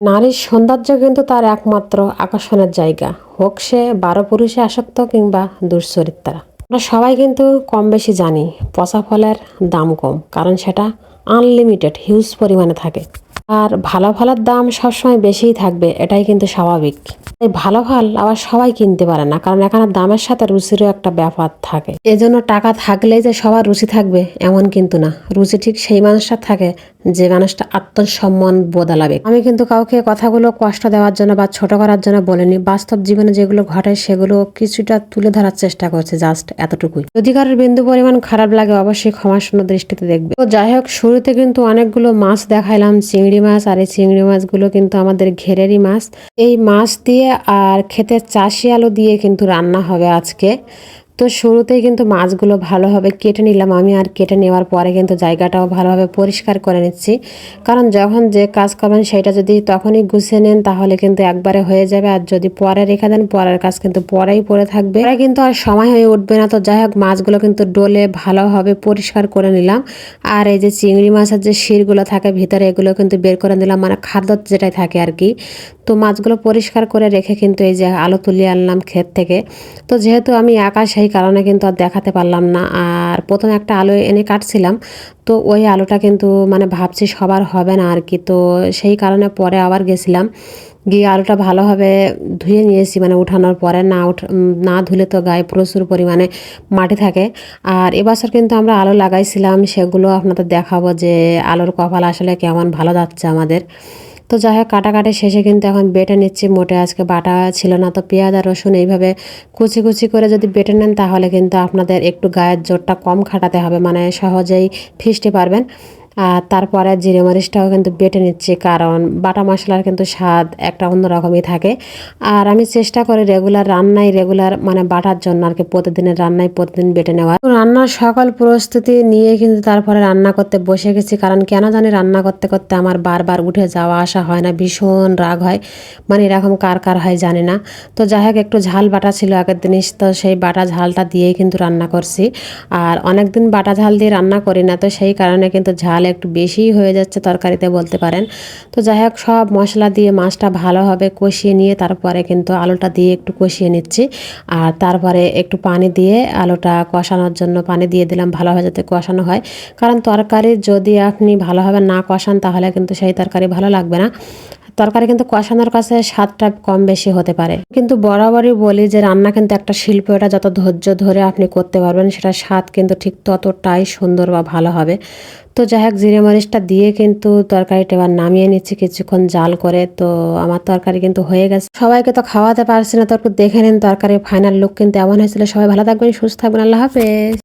নারীর সৌন্দর্য কিন্তু তার একমাত্র আকর্ষণের জায়গা। হোক সে বারো পুরুষে আসক্ত কিংবা দুশ্চরিত্রা। আমরা সবাই কিন্তু কম বেশি জানি, পচা ফলের দাম কম, কারণ সেটা আনলিমিটেড হিউজ পরিমাণে থাকে। আর ভালো ফলের দাম সবসময় বেশিই থাকবে, এটাই কিন্তু স্বাভাবিক। এই ভালো ফল আবার সবাই কিনতে পারে না, কারণ এখানে দামের সাথে রুচিরও একটা ব্যাপার থাকে। এজন্য টাকা থাকলেই যে সবার রুচি থাকবে, এমন কিন্তু না। রুচি ঠিক সেই মানুষটা থাকে যে মানুষটা আত্মসম্মান বদলাবে আমি কিন্তু কাউকে কথাগুলো কষ্ট দেওয়ার জন্য বা ছোট করার জন্য বলিনি। বাস্তব জীবনে যেগুলো ঘটে সেগুলো কিছুটা তুলে ধরার চেষ্টা করছে জাস্ট এতটুকুই। যদি কারোর বিন্দু পরিমাণ খারাপ লাগে অবশ্যই ক্ষমাশূন্য দৃষ্টিতে দেখবে। তো যাই হোক, শুরুতে কিন্তু অনেকগুলো মাছ দেখাইলাম, চিংড়ি মাছ আর এই চিংড়ি মাছগুলো কিন্তু আমাদের ঘেরেরই মাছ। এই মাছ দিয়ে আর খেতে চাষি আলু দিয়ে কিন্তু রান্না হবে আজকে। তো শুরুতেই কিন্তু মাছগুলো ভালোভাবে কেটে নিলাম। আমি আর কেটে নেওয়ার পরে কিন্তু জায়গাটাও ভালোভাবে পরিষ্কার করে নিচ্ছি। কারণ যখন যে কাজ করবেন সেটা যদি তখনই গুছিয়ে নেন তাহলে কিন্তু একবারে হয়ে যাবে। আর যদি পরে রেখে দেন, পরের কাজ কিন্তু পরেই পরে থাকবে। পরে কিন্তু আর সময় হয়ে উঠবে না। তো যাই হোক, মাছগুলো কিন্তু ডোলে ভালোভাবে পরিষ্কার করে নিলাম। আর এই যে চিংড়ি মাছের যে শিরগুলো থাকে ভিতরে, এগুলো কিন্তু বের করে নিলাম। মানে খাদ্য যেটাই থাকে আর কি। তো মাছগুলো পরিষ্কার করে রেখে কিন্তু এই যে আলু তুলিয়ে আনলাম ক্ষেত থেকে। তো যেহেতু আমি একা সেই কারণে কিন্তু আর দেখাতে পারলাম না। আর প্রথমে একটা আলু এনে কাটছিলাম। তো ওই আলুটা কিন্তু মানে ভাবছি সবার হবে না আর কি। তো সেই কারণে পরে আবার গেছিলাম। গিয়ে আলুটা ভালোভাবে ধুয়ে নিয়েছি। মানে উঠানোর পরে না উঠ না ধুলে তো গায়ে প্রচুর পরিমাণে মাটি থাকে। আর এবছর কিন্তু আমরা আলু লাগাইছিলাম। সেগুলো আপনাদের দেখাবো যে আলুর কপাল আসলে কেমন ভালো যাচ্ছে আমাদের। তো যাই হোক, কাটাকাটি শেষে কিন্তু এখন বেটে নিচ্ছি। মোটে আজকে বাটা ছিল না, তো পেঁয়াজ আর রসুন এইভাবে কুচি কুচি করে যদি বেটে নেন, তাহলে কিন্তু আপনাদের একটু গায়ের জোরটা কম খাটাতে হবে। মানে সহজেই ফিসতে পারবেন। আর তারপরে জিরে মরিচটাও কিন্তু বেটে নিচ্ছি, কারণ বাটা মশলার কিন্তু স্বাদ একটা অন্যরকমই থাকে। আর আমি চেষ্টা করি রেগুলার রান্নায় রেগুলার মানে বাটার জন্য আর কি, প্রতিদিনের রান্নায় প্রতিদিন বেটে নেওয়ার। রান্নার সকল প্রস্তুতি নিয়ে কিন্তু তারপরে রান্না করতে বসে গেছি, কারণ কেন জানি রান্না করতে করতে আমার বারবার উঠে যাওয়া আসা হয় না, ভীষণ রাগ হয়। মানে এরকম কার কার হয় জানি না। তো যাই হোক, একটু ঝাল বাটা ছিল আগের জিনিস তো সেই বাটা ঝালটা দিয়েই কিন্তু রান্না করছি। আর অনেক দিন বাটা ঝাল দিয়ে রান্না করি না, তো সেই কারণে কিন্তু ঝাল একটু বেশিই হয়ে যাচ্ছে তরকারিতে বলতে পারেন। তো যাই হোক, সব মশলা দিয়ে মাছটা ভালোভাবে কষিয়ে নিয়ে তারপরে কিন্তু আলুটা দিয়ে একটু কষিয়ে নিচ্ছি। আর তারপরে একটু পানি দিয়ে আলুটা কষানোর জন্য পানি দিয়ে দিলাম ভালোভাবে যাতে কষানো হয়। কারণ তরকারি যদি আপনি ভালোভাবে না কষান তাহলে কিন্তু সেই তরকারি ভালো লাগবে না। তরকারি কিন্তু কষানোর কাছে স্বাদটা কম বেশি হতে পারে। কিন্তু বরাবরই বলি যে রান্না কিন্তু একটা শিল্প, এটা যত ধৈর্য ধরে আপনি করতে পারবেন সেটা স্বাদ কিন্তু ঠিক ততটাই সুন্দর বা ভালো হবে। তো যাই হোক জিরে মরিচটা দিয়ে কিন্তু তরকারিটা এবার নামিয়ে নিচ্ছি, কিছুক্ষণ জাল করে। তো আমার তরকারি কিন্তু হয়ে গেছে। সবাইকে তো খাওয়াতে পারছি না, তো একটু দেখে নিন তরকারি ফাইনাল লুক কিন্তু এমন হয়েছিল। সবাই ভালো থাকবেন, সুস্থ থাকবেন, আল্লাহ হাফেজ।